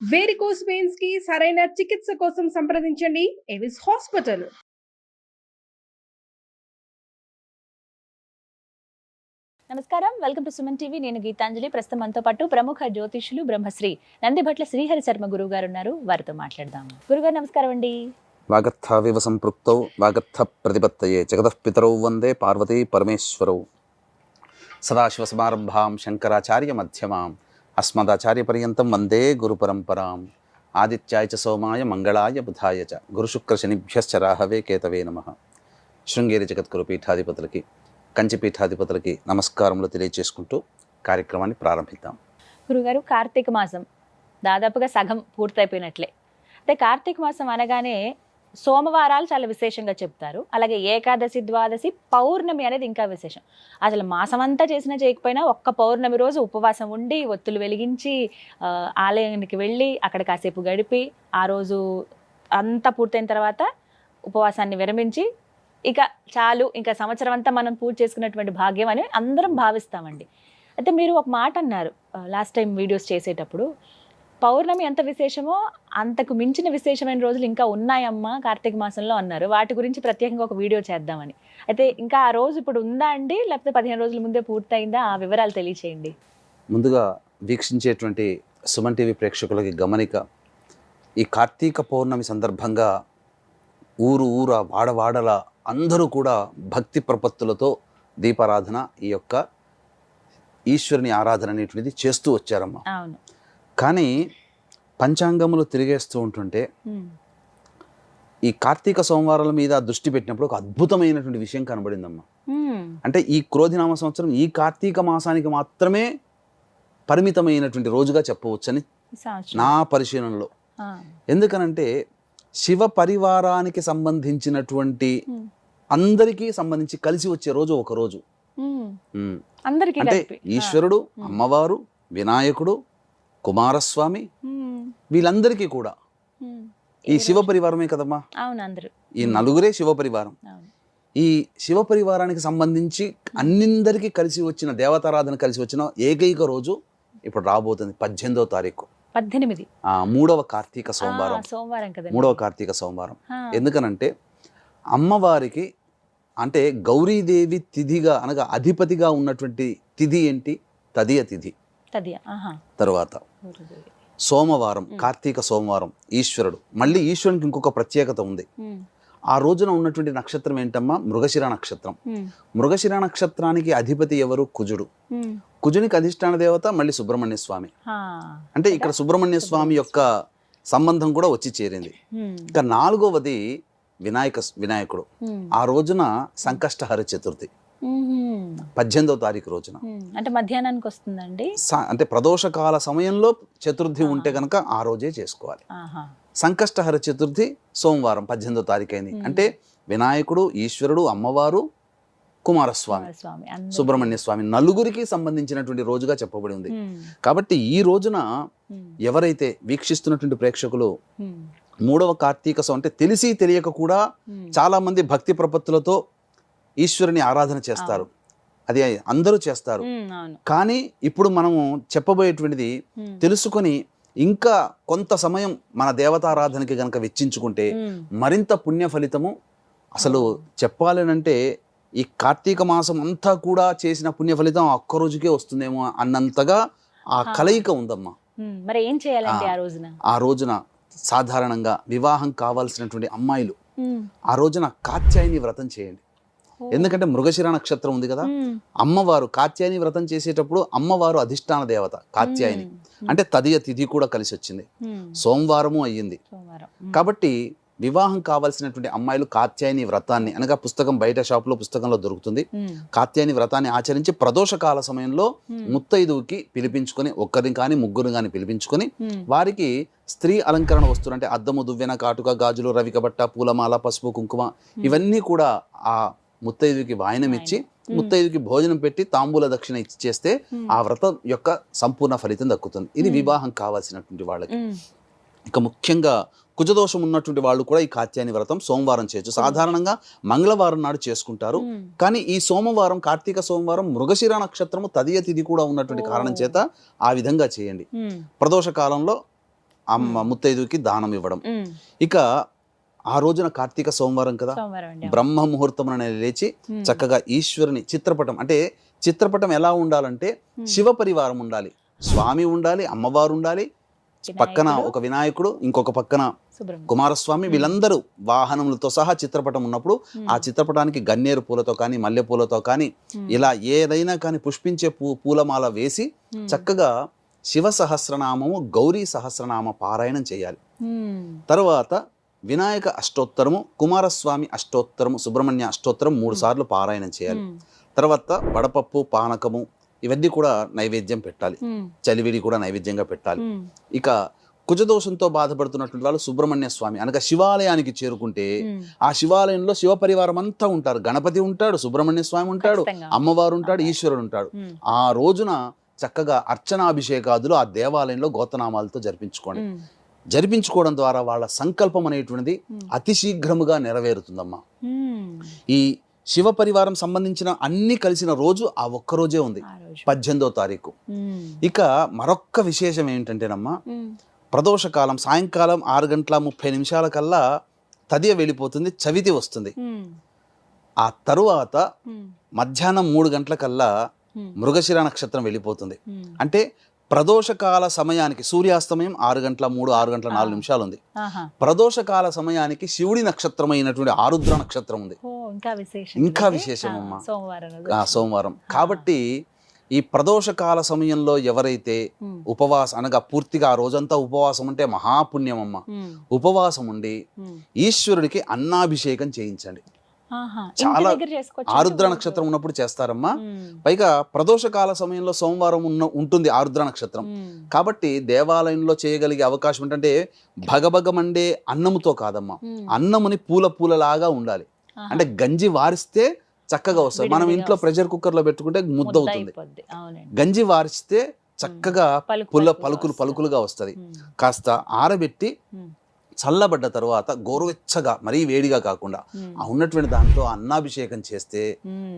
Varicose వెయిన్స్కి సరైన చికిత్స కోసం సంప్రదించండి. ఎవిస్ హాస్పిటల్ నమస్కారం. వెల్కమ్ టు సుమన్ టీవీ నేను గీతాంజలి. ప్రస్తుతం మనతో పాటు ప్రముఖ జ్యోతిష్యులు బ్రహ్మశ్రీ నందిభట్ల శ్రీహరి శర్మ గురువు గారు ఉన్నారు వారితో మాట్లాడదాము గురుగారు నమస్కారం అండి. వాగర్థావివ సంపృక్తౌ వాగర్థ ప్రతిపత్తయే. జగతః పితరౌ వందే పార్వతీ పరమేశ్వరౌ. సదాశివసమారంభాం శంకరాచార్య మధ్యమాం. అస్మదాచార్యపర్యంతం వందే గురుపరంపరాం ఆదిత్యాయ చ సోమాయ మంగళాయ బుధాయ చ గురుశుక్రశనిభ్యశ్చ రాహవే కేతవే నమ శృంగేరి జగద్గురు పీఠాధిపతులకి కంచి పీఠాధిపతులకి నమస్కారములు తెలియజేసుకుంటూ కార్యక్రమాన్ని ప్రారంభిద్దాం. గురుగారు కార్తీక మాసం దాదాపుగా సగం పూర్తయిపోయినట్లే. అంటే కార్తీక మాసం అనగానే సోమవారాలు చాలా విశేషంగా చెప్తారు. అలాగే ఏకాదశి ద్వాదశి పౌర్ణమి అనేది ఇంకా విశేషం. అసలు మాసం అంతా చేసినా చేయకపోయినా ఒక్క పౌర్ణమి రోజు ఉపవాసం ఉండి ఒత్తులు వెలిగించి ఆలయానికి వెళ్ళి అక్కడ కాసేపు గడిపి ఆ రోజు అంతా పూర్తయిన తర్వాత ఉపవాసాన్ని విరమించి ఇక చాలు ఇంకా సంవత్సరం అంతా మనం పూజ చేసుకున్నటువంటి భాగ్యం అని అందరం భావిస్తామండి. అయితే మీరు ఒక మాట అన్నారు లాస్ట్ టైం వీడియోస్ చేసేటప్పుడు పౌర్ణమి ఎంత విశేషమో అంతకు మించిన విశేషమైన రోజులు ఇంకా ఉన్నాయమ్మా కార్తీక మాసంలో అన్నారు. వాటి గురించి ప్రత్యేకంగా ఒక వీడియో చేద్దామని. అయితే ఇంకా ఆ రోజు ఇప్పుడు ఉందా అండి? లేకపోతే పదిహేను రోజుల ముందే పూర్తయిందా? ఆ వివరాలు తెలియచేయండి. ముందుగా వీక్షించేటువంటి సుమన్ టీవీ ప్రేక్షకులకి గమనిక. ఈ కార్తీక పౌర్ణమి సందర్భంగా ఊరు ఊర వాడవాడల అందరూ కూడా భక్తి ప్రపత్తులతో దీపారాధన ఈ యొక్క ఈశ్వరుని ఆరాధన అనేటువంటిది చేస్తూ వచ్చారమ్మా. అవును. కానీ పంచాంగములు తిరిగేస్తూ ఉంటుంటే ఈ కార్తీక సోమవారాల మీద దృష్టి పెట్టినప్పుడు ఒక అద్భుతమైనటువంటి విషయం కనబడిందమ్మా. అంటే ఈ క్రోధినామ సంవత్సరం ఈ కార్తీక మాసానికి మాత్రమే పరిమితమైనటువంటి రోజుగా చెప్పవచ్చని. నా పరిశీలనలో. ఎందుకనంటే శివ పరివారానికి సంబంధించినటువంటి అందరికీ సంబంధించి కలిసి వచ్చే రోజు ఒక రోజు. అంటే ఈశ్వరుడు. అమ్మవారు వినాయకుడు కుమారస్వామి వీళ్ళందరికీ కూడా. ఈ శివ పరివారమే కదమ్మా? ఈ. నలుగురే శివ పరివారం ఈ శివ పరివారానికి సంబంధించి అన్నిందరికీ కలిసి వచ్చిన దేవతారాధన కలిసి వచ్చిన ఏకైక రోజు ఇప్పుడు రాబోతుంది పద్దెనిమిదవ తారీఖు. పద్దెనిమిది. ఆ మూడవ కార్తీక సోమవారం. సోమవారం కదా మూడవ కార్తీక సోమవారం. ఎందుకనంటే అమ్మవారికి అంటే గౌరీదేవి తిథిగా అనగా అధిపతిగా ఉన్నటువంటి తిథి ఏంటి? తదియ తిథి. తరువాత. సోమవారం. కార్తీక సోమవారం ఈశ్వరుడు. మళ్ళీ ఈశ్వరునికి ఇంకొక ప్రత్యేకత ఉంది. ఆ రోజున ఉన్నటువంటి నక్షత్రం ఏంటమ్మా? మృగశిర నక్షత్రం. మృగశిర నక్షత్రానికి అధిపతి ఎవరు? కుజుడు. కుజునికి అధిష్టాన దేవత మళ్ళీ సుబ్రహ్మణ్య స్వామి. అంటే ఇక్కడ సుబ్రహ్మణ్య స్వామి యొక్క సంబంధం కూడా వచ్చి చేరింది. ఇక నాలుగవది వినాయక వినాయకుడు. ఆ రోజున సంకష్టహర చతుర్థి. పద్దెనిమిదవ తారీఖు రోజున. అంటే మధ్యాహ్నానికి వస్తుందండి? అంటే ప్రదోషకాల సమయంలో చతుర్థి ఉంటే కనుక ఆ రోజే చేసుకోవాలి. సంకష్టహర చతుర్థి సోమవారం పద్దెనిమిదవ తారీఖు అయింది. అంటే వినాయకుడు ఈశ్వరుడు అమ్మవారు కుమారస్వామి. సుబ్రహ్మణ్య స్వామి నలుగురికి సంబంధించినటువంటి రోజుగా చెప్పబడి ఉంది. కాబట్టి ఈ రోజున ఎవరైతే వీక్షిస్తున్నటువంటి ప్రేక్షకులు మూడవ కార్తీక అంటే తెలిసి తెలియక కూడా. చాలా మంది భక్తి ప్రపత్తులతో ఈశ్వరుని ఆరాధన చేస్తారు. అది అందరూ చేస్తారు. కానీ ఇప్పుడు మనము చెప్పబోయేటువంటిది తెలుసుకొని ఇంకా కొంత సమయం మన దేవతారాధనకి గనక వెచ్చించుకుంటే మరింత పుణ్య ఫలితము అసలు చెప్పాలనంటే ఈ కార్తీక మాసం అంతా కూడా చేసిన పుణ్య ఫలితం ఒక్క రోజుకే వస్తుందేమో అన్నంతగా ఆ. కలయిక ఉందమ్మా. మరి ఏం చేయాలండి ఆ. రోజున? ఆ రోజున సాధారణంగా వివాహం కావాల్సినటువంటి అమ్మాయిలు ఆ రోజున కాత్యాయని వ్రతం చేయండి. ఎందుకంటే మృగశిర నక్షత్రం ఉంది కదా. అమ్మవారు కాత్యాయని వ్రతం చేసేటప్పుడు అమ్మవారు అధిష్టాన దేవత కాత్యాయని. అంటే తదియ తిథి కూడా కలిసి వచ్చింది. సోమవారము అయ్యింది. కాబట్టి వివాహం కావాల్సినటువంటి అమ్మాయిలు కాత్యాయని వ్రతాన్ని అనగా పుస్తకం బయట షాపులో పుస్తకంలో దొరుకుతుంది. కాత్యాయని వ్రతాన్ని ఆచరించి ప్రదోషకాల సమయంలో ఉమ్, ముత్తైదువుకి పిలిపించుకొని ఒక్కరిని కానీ ముగ్గురిని కానీ పిలిపించుకొని వారికి స్త్రీ అలంకరణ వస్తువులు అంటే అద్దము దువ్వెన కాటుక గాజులు రవికబట్ట పూలమాల పసుపు కుంకుమ ఇవన్నీ కూడా ఆ ముత్తైదుకి వాయనం ఇచ్చి ముత్తైదుకి భోజనం పెట్టి తాంబూల దక్షిణ ఇచ్చి చేస్తే ఆ వ్రతం యొక్క సంపూర్ణ ఫలితం దక్కుతుంది. ఇది. వివాహం కావాల్సినటువంటి వాళ్ళకి. ఇక ముఖ్యంగా కుజదోషం ఉన్నటువంటి వాళ్ళు కూడా ఈ కాత్యాయని వ్రతం సోమవారం చేయొచ్చు. సాధారణంగా మంగళవారం నాడు చేసుకుంటారు. కానీ ఈ సోమవారం కార్తీక సోమవారం మృగశిర నక్షత్రము తదియ తిథి కూడా ఉన్నటువంటి. కారణం చేత ఆ విధంగా చేయండి. ప్రదోష కాలంలో అమ్మ ముత్తైదుకి దానం ఇవ్వడం. ఇక ఆ రోజున కార్తీక సోమవారం కదా బ్రహ్మ ముహూర్తం లేచి ఉమ్. చక్కగా ఈశ్వరుని చిత్రపటం అంటే చిత్రపటం ఎలా ఉండాలంటే. శివ పరివారం ఉండాలి స్వామి ఉండాలి అమ్మవారు ఉండాలి పక్కన ఒక వినాయకుడు ఇంకొక పక్కన. కుమారస్వామి వీళ్ళందరూ వాహనములతో సహా చిత్రపటం ఉన్నప్పుడు. ఆ చిత్రపటానికి గన్నేరు పూలతో కానీ మల్లె పూలతో కానీ. ఇలా ఏదైనా కానీ పుష్పించే పూ పూలమాల వేసి. చక్కగా శివ సహస్రనామము గౌరీ సహస్రనామ పారాయణం చేయాలి. తర్వాత వినాయక అష్టోత్తరము కుమారస్వామి అష్టోత్తరము సుబ్రహ్మణ్య అష్టోత్తరం మూడు సార్లు పారాయణం చేయాలి. తర్వాత వడపప్పు పానకము ఇవన్నీ కూడా నైవేద్యం పెట్టాలి. చలివిడి కూడా నైవేద్యంగా పెట్టాలి. ఇక కుజదోషంతో బాధపడుతున్నటువంటి వాళ్ళు సుబ్రహ్మణ్య స్వామి అనగా శివాలయానికి చేరుకుంటే. ఆ శివాలయంలో శివ పరివారం అంతా ఉంటారు గణపతి ఉంటాడు సుబ్రహ్మణ్య స్వామి ఉంటాడు. అమ్మవారు ఉంటాడు. ఈశ్వరుడు ఉంటాడు. ఆ రోజున చక్కగా అర్చనాభిషేకాదులు ఆ దేవాలయంలో గోతనామాలతో జరిపించుకోండి. జరిపించుకోవడం ద్వారా వాళ్ళ సంకల్పం అనేటువంటిది ఉమ్. అతి శీఘ్రముగా నెరవేరుతుందమ్మా ఉమ్. ఈ శివ పరివారం సంబంధించిన అన్ని కలిసిన రోజు ఆ ఒక్క రోజే ఉంది. పద్దెనిమిదో తారీఖు ఉమ్. ఇక మరొక్క విశేషం ఏంటంటేనమ్మా. ప్రదోషకాలం సాయంకాలం ఆరు గంటల ముప్పై నిమిషాల కల్లా తదియ వెళ్ళిపోతుంది చవితి వస్తుంది. ఆ తరువాత. మధ్యాహ్నం మూడు గంటల కల్లా. మృగశిర నక్షత్రం వెళ్ళిపోతుంది. అంటే ప్రదోషకాల సమయానికి సూర్యాస్తమయం ఆరు గంటల మూడు ఆరు గంటల నాలుగు. నిమిషాలు ఉంది. ప్రదోషకాల సమయానికి శివుడి నక్షత్రం అయినటువంటి ఆరుద్ర నక్షత్రం ఉంది ఇంకా విశేషం అమ్మా. సోమవారం కాబట్టి ఈ ప్రదోషకాల సమయంలో ఎవరైతే. ఉపవాసం అనగా పూర్తిగా ఆ రోజంతా ఉపవాసం ఉంటే మహాపుణ్యం అమ్మ ఉమ్. ఉపవాసం ఉండి. ఈశ్వరుడికి అన్నాభిషేకం చేయించండి చాలా? ఆరుద్ర నక్షత్రం ఉన్నప్పుడు చేస్తారమ్మా. పైగా ప్రదోషకాల సమయంలో సోమవారం ఉన్న ఉంటుంది ఆరుద్ర నక్షత్రం. కాబట్టి దేవాలయంలో చేయగలిగే అవకాశం ఏంటంటే భగభగమండే అన్నముతో కాదమ్మా. అన్నముని పూల పూలలాగా ఉండాలి. అంటే గంజి వారిస్తే చక్కగా వస్తుంది మనం ఇంట్లో. ప్రెషర్ కుక్కర్లో పెట్టుకుంటే ముద్ద అవుతుంది గంజి వారిస్తే చక్కగా పుల్ల పలుకులు. పలుకులుగా వస్తుంది. కాస్త ఆరబెట్టి. చల్లబడ్డ తర్వాత గోరువెచ్చగా మరీ వేడిగా కాకుండా. ఆ ఉన్నటువంటి దాంతో అన్నాభిషేకం చేస్తే.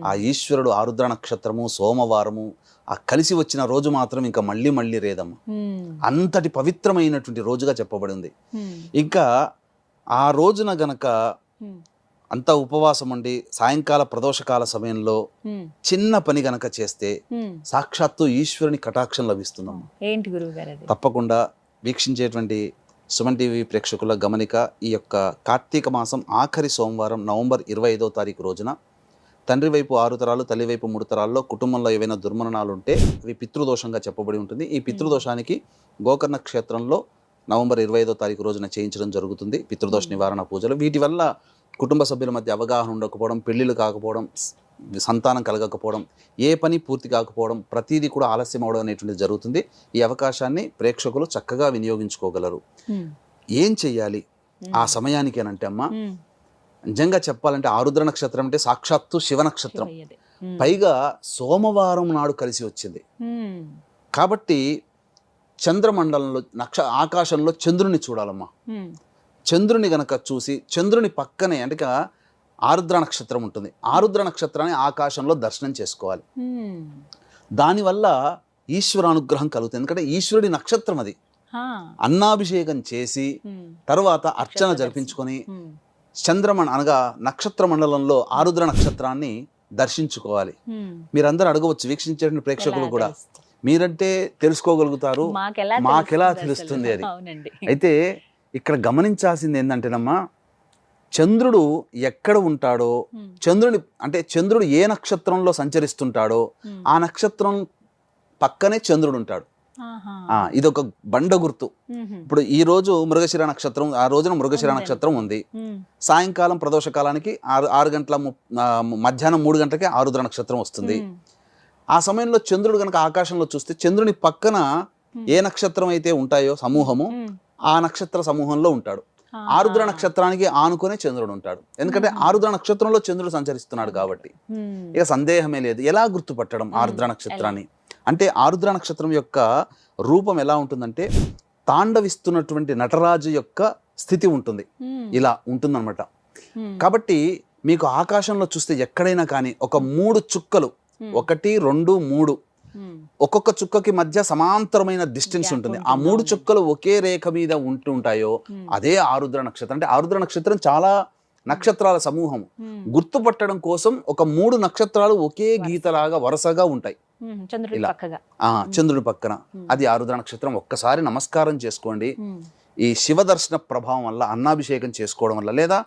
ఆ ఈశ్వరుడు ఆరుద్ర నక్షత్రము సోమవారము ఆ కలిసి వచ్చిన రోజు మాత్రం ఇంకా మళ్ళీ మళ్ళీ రేదమ్మ. అంతటి పవిత్రమైనటువంటి రోజుగా చెప్పబడి ఉంది ఉమ్. ఇంకా ఆ రోజున గనక. అంతా ఉపవాసం ఉండి సాయంకాల ప్రదోషకాల సమయంలో. చిన్న పని గనక చేస్తే. సాక్షాత్తు ఈశ్వరుని కటాక్షం లభిస్తుందమ్మ ఏంటి గురువు తప్పకుండా వీక్షించేటువంటి సుమన్ టీవీ ప్రేక్షకుల గమనిక ఈ యొక్క కార్తీక మాసం ఆఖరి సోమవారం నవంబర్ ఇరవై ఐదో తారీఖు రోజున తండ్రి వైపు ఆరు తరాలు తల్లి వైపు మూడు తరాల్లో కుటుంబంలో ఏవైనా దుర్మరణాలు ఉంటే అవి పితృదోషంగా చెప్పబడి ఉంటుంది. ఈ పితృదోషానికి గోకర్ణ క్షేత్రంలో నవంబర్ ఇరవై ఐదో తారీఖు రోజున చేయించడం జరుగుతుంది. పితృదోష నివారణ పూజలు. వీటి వల్ల కుటుంబ సభ్యుల మధ్య అవగాహన ఉండకపోవడం పెళ్ళిళ్ళు కాకపోవడం సంతానం కలగకపోవడం ఏ పని పూర్తి కాకపోవడం ప్రతిదీ కూడా ఆలస్యం అవడం అనేటువంటిది జరుగుతుంది ఈ అవకాశాన్ని ప్రేక్షకులు చక్కగా వినియోగించుకోగలరు. ఏం చెయ్యాలి. ఆ సమయానికి అని అంటే అమ్మ. నిజంగా చెప్పాలంటే ఆరుద్ర నక్షత్రం అంటే సాక్షాత్తు శివ నక్షత్రం. పైగా సోమవారం నాడు కలిసి వచ్చింది. కాబట్టి చంద్రమండలంలో నక్ష ఆకాశంలో చంద్రుని చూడాలమ్మా. చంద్రుని గనక చూసి చంద్రుని పక్కనే అంటే ఆరుద్ర నక్షత్రం ఉంటుంది ఆరుద్ర నక్షత్రాన్ని ఆకాశంలో దర్శనం చేసుకోవాలి ఉమ్. దానివల్ల ఈశ్వర అనుగ్రహం కలుగుతుంది ఎందుకంటే ఈశ్వరుడి నక్షత్రం అది. అన్నాభిషేకం చేసి ఉమ్. తర్వాత అర్చన జరిపించుకొని ఉమ్. చంద్రమణ అనగా నక్షత్ర మండలంలో ఆరుద్ర నక్షత్రాన్ని దర్శించుకోవాలి. మీరందరూ అడగవచ్చు వీక్షించే ప్రేక్షకులు కూడా? మీరంటే తెలుసుకోగలుగుతారు మాకెలా తెలుస్తుంది? అది. అయితే ఇక్కడ గమనించాల్సింది ఏంటంటేనమ్మా చంద్రుడు ఎక్కడ ఉంటాడో. చంద్రుని అంటే చంద్రుడు ఏ నక్షత్రంలో సంచరిస్తుంటాడో. ఆ నక్షత్రం పక్కనే చంద్రుడు ఉంటాడు ఇది ఒక బండ గుర్తు. ఇప్పుడు ఈ రోజు మృగశిర నక్షత్రం ఆ రోజున మృగశిర. నక్షత్రం ఉంది. సాయంకాలం ప్రదోష కాలానికి ఆరు ఆరు గంటల మధ్యాహ్నం మూడు గంటలకే ఆరుద్ర నక్షత్రం వస్తుంది. ఆ సమయంలో చంద్రుడు కనుక ఆకాశంలో చూస్తే చంద్రుని పక్కన ఏ నక్షత్రం అయితే ఉంటాయో సమూహము. ఆ నక్షత్ర సమూహంలో ఉంటాడు. ఆరుద్ర నక్షత్రానికి ఆనుకునే చంద్రుడు ఉంటాడు ఎందుకంటే. ఆరుద్ర నక్షత్రంలో చంద్రుడు సంచరిస్తున్నాడు కాబట్టి. ఇక సందేహమే లేదు ఎలా గుర్తుపట్టడం ఆరుద్ర. నక్షత్రాన్ని అంటే ఆరుద్ర నక్షత్రం యొక్క రూపం ఎలా ఉంటుందంటే తాండవిస్తున్నటువంటి నటరాజు యొక్క స్థితి ఉంటుంది. ఇలా ఉంటుందన్నమాట. కాబట్టి మీకు ఆకాశంలో చూస్తే ఎక్కడైనా కానీ ఒక మూడు చుక్కలు. ఒకటి రెండు మూడు ఒక్కొక్క చుక్కకి మధ్య సమాంతరమైన డిస్టెన్స్ ఉంటుంది. ఆ మూడు. చుక్కలు ఒకే రేఖ మీద ఉంటుంటాయో ఉమ్, అదే ఆరుద్ర నక్షత్రం. అంటే ఆరుద్ర నక్షత్రం చాలా నక్షత్రాల సమూహం ఉమ్, గుర్తుపట్టడం కోసం ఒక మూడు నక్షత్రాలు ఒకే గీతలాగా వరుసగా ఉంటాయి. చంద్రుడి ఇలా. చంద్రుడి పక్కన. అది ఆరుద్ర నక్షత్రం. ఒక్కసారి నమస్కారం చేసుకోండి. ఈ శివ దర్శన ప్రభావం వల్ల అన్నాభిషేకం చేసుకోవడం వల్ల లేదా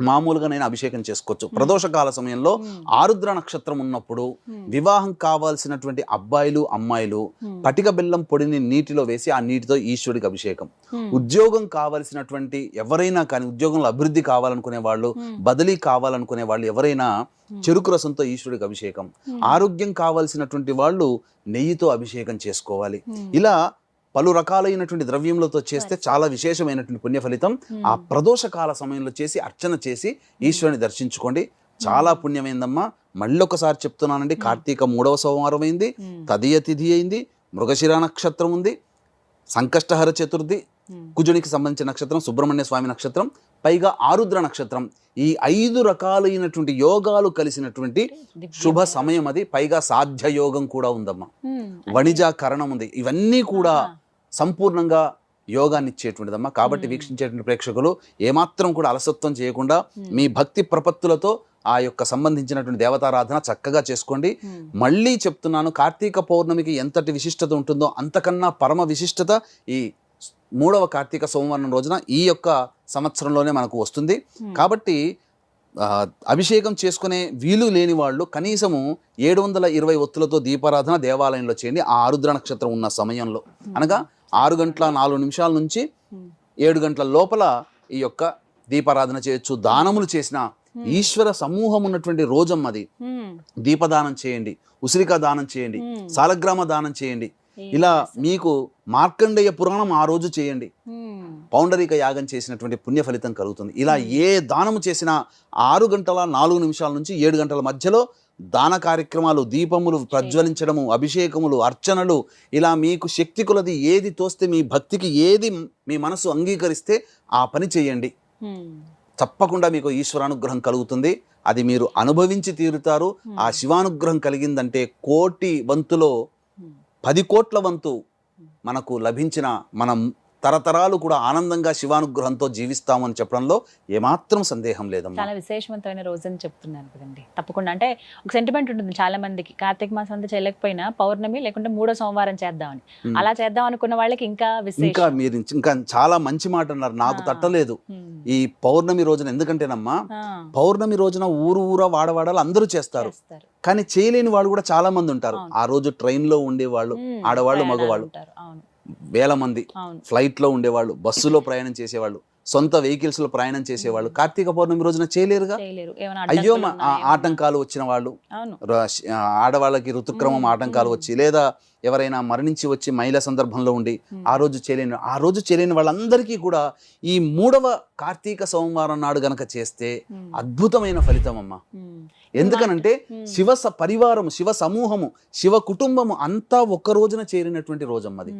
మామూలుగా నేను అభిషేకం చేసుకోవచ్చు. ప్రదోషకాల సమయంలో ఆరుద్ర నక్షత్రం ఉన్నప్పుడు వివాహం కావాల్సినటువంటి అబ్బాయిలు అమ్మాయిలు పటిక బెల్లం పొడిని నీటిలో వేసి ఆ నీటితో ఈశ్వరుడికి అభిషేకం. ఉద్యోగం కావలసినటువంటి ఎవరైనా కానీ ఉద్యోగంలో అభివృద్ధి కావాలనుకునే వాళ్ళు బదిలీ కావాలనుకునే వాళ్ళు ఎవరైనా చెరుకు రసంతో ఈశ్వరుడికి అభిషేకం. ఆరోగ్యం కావాల్సినటువంటి వాళ్ళు నెయ్యితో అభిషేకం చేసుకోవాలి. ఇలా పలు రకాలైనటువంటి ద్రవ్యములతో చేస్తే చాలా విశేషమైనటువంటి పుణ్య ఫలితం ఆ ప్రదోష కాల సమయంలో చేసి అర్చన చేసి ఈశ్వరుని దర్శించుకోండి. చాలా పుణ్యమైందమ్మా. మళ్ళీ ఒకసారి చెప్తున్నానండి కార్తీక మూడవ సోమవారం అయింది తదియ తిథి అయింది మృగశిర నక్షత్రం ఉంది సంకష్టహర చతుర్థి కుజునికి సంబంధించిన నక్షత్రం సుబ్రహ్మణ్య స్వామి నక్షత్రం పైగా ఆరుద్ర నక్షత్రం. ఈ ఐదు రకాలైనటువంటి యోగాలు కలిసినటువంటి శుభ సమయం అది. పైగా సాధ్య యోగం కూడా ఉందమ్మా. వణిజాకరణం ఉంది. ఇవన్నీ కూడా. సంపూర్ణంగా యోగాన్ని ఇచ్చేటువంటిదమ్మా. కాబట్టి. వీక్షించేటువంటి ప్రేక్షకులు ఏమాత్రం కూడా అలసత్వం చేయకుండా. మీ భక్తి ప్రపత్తులతో ఆ యొక్క సంబంధించినటువంటి దేవతారాధన చక్కగా చేసుకోండి. మళ్ళీ చెప్తున్నాను కార్తీక పౌర్ణమికి ఎంతటి విశిష్టత ఉంటుందో అంతకన్నా పరమ విశిష్టత ఈ మూడవ కార్తీక సోమవారం రోజున ఈ యొక్క సంవత్సరంలోనే మనకు వస్తుంది. కాబట్టి అభిషేకం చేసుకునే వీలు లేని వాళ్ళు కనీసము ఏడు వందల ఇరవై ఒత్తులతో దీపారాధన దేవాలయంలో చేయండి. ఆ ఆరుద్ర నక్షత్రం ఉన్న సమయంలో. అనగా ఆరు గంటల నాలుగు నిమిషాల నుంచి ఏడు గంటల లోపల ఈ యొక్క దీపారాధన చేయొచ్చు. దానములు చేసిన ఈశ్వర సమూహం ఉన్నటువంటి రోజమ్మది దీపదానం చేయండి. ఉసిరిక దానం చేయండి. సాలగ్రామ దానం చేయండి. ఇలా? మీకు మార్కండేయ పురాణం ఆ రోజు చేయండి. పౌండరీక యాగం చేసినటువంటి పుణ్య ఫలితం కలుగుతుంది. ఇలా ఏ దానము చేసినా ఆరు గంటల నాలుగు నిమిషాల నుంచి ఏడు గంటల మధ్యలో దాన కార్యక్రమాలు దీపములు ప్రజ్వలించడము అభిషేకములు అర్చనలు ఇలా మీకు శక్తి కొలది ఏది తోస్తే మీ భక్తికి ఏది మీ మనసు అంగీకరిస్తే ఆ పని చేయండి. తప్పకుండా మీకు ఈశ్వరానుగ్రహం కలుగుతుంది. అది మీరు అనుభవించి తీరుతారు. ఆ శివానుగ్రహం కలిగిందంటే కోటి వంతులో పది కోట్ల వంతు మనకు లభించిన మనం తరతరాలు కూడా ఆనందంగా శివానుగ్రహంతో జీవిస్తామని చెప్పడంలో ఏమాత్రం సందేహం లేదమ్మా. చాలా విశేషవంతమైన రోజు అని చెప్తున్నాను కదండి. తప్పకుండా. అంటే ఒక సెంటిమెంట్ ఉంటుంది చాలా మందికి. కార్తీక మాసం అంతా చేయలేకపోయినా పౌర్ణమి లేకుంటే మూడో సోమవారం చేద్దామని. అలా చేద్దాం అనుకున్న వాళ్ళకి ఇంకా ఇంకా మీరు ఇంకా చాలా మంచి మాట అన్నారు. నాకు. తట్టలేదు. ఈ పౌర్ణమి రోజున ఎందుకంటేనమ్మా పౌర్ణమి రోజున ఊరు ఊర వాడవాడాలు అందరూ చేస్తారు. కానీ చేయలేని వాళ్ళు కూడా చాలా మంది ఉంటారు. ఆ రోజు ట్రైన్లో ఉండేవాళ్ళు ఉమ్, ఆడవాళ్ళు మగవాళ్ళు. వేల మంది అవును. ఫ్లైట్లో ఉండేవాళ్ళు బస్సులో ప్రయాణం చేసేవాళ్ళు సొంత వెహికల్స్లో ప్రయాణం చేసేవాళ్ళు. కార్తీక పౌర్ణమి రోజున చేయలేరుగా? అయ్యో? ఆటంకాలు వచ్చిన వాళ్ళు ఆడవాళ్ళకి ఋతుక్రమం ఆటంకాలు. వచ్చి లేదా ఎవరైనా మరణించి వచ్చి మహిళ సందర్భంలో ఉండి ఆ రోజు చేయలేని ఆ రోజు చేయలేని వాళ్ళందరికీ కూడా ఈ మూడవ కార్తీక సోమవారం నాడు గనక చేస్తే అద్భుతమైన ఫలితం అమ్మా. ఎందుకనంటే శివ పరివారము శివ సమూహము శివ కుటుంబము అంతా ఒక్క రోజున చేరినటువంటి రోజమ్మది.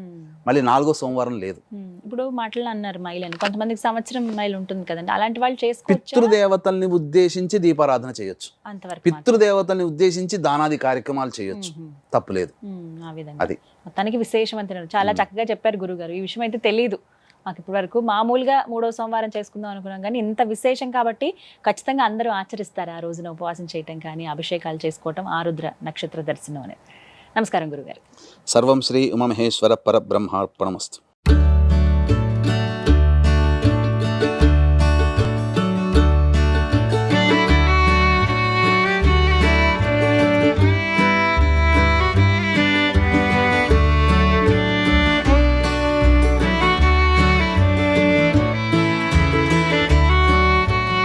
మళ్ళీ నాలుగో సోమవారం లేదు. ఇప్పుడు మాటలు అన్నారు మైలని. కొంతమందికి సంవత్సరం మైలు ఉంటుంది కదండి. అలాంటి వాళ్ళు చేసుకోవచ్చు? పితృదేవతల్ని ఉద్దేశించి దీపారాధన చేయొచ్చు. పితృదేవతల్ని ఉద్దేశించి దానాది కార్యక్రమాలు చేయొచ్చు. తప్పులేదు ఉమ్, ఆ విధంగా. అది. మొత్తానికి విశేషవంతమైన చాలా. చక్కగా చెప్పారు గురుగారు. ఈ విషయం అయితే తెలియదు మాకు ఇప్పటి వరకు మామూలుగా మూడో సోమవారం చేసుకుందాం అనుకున్నాం కానీ ఇంత విశేషం కాబట్టి ఖచ్చితంగా అందరూ ఆచరిస్తారు ఆ రోజున ఉపవాసం చేయటం కానీ అభిషేకాలు చేసుకోవటం ఆరుద్ర నక్షత్ర దర్శనం అనేది. నమస్కారం గురుగారు. సర్వం శ్రీ ఉమమహేశ్వర పరబ్రహ్మార్పణమస్తు.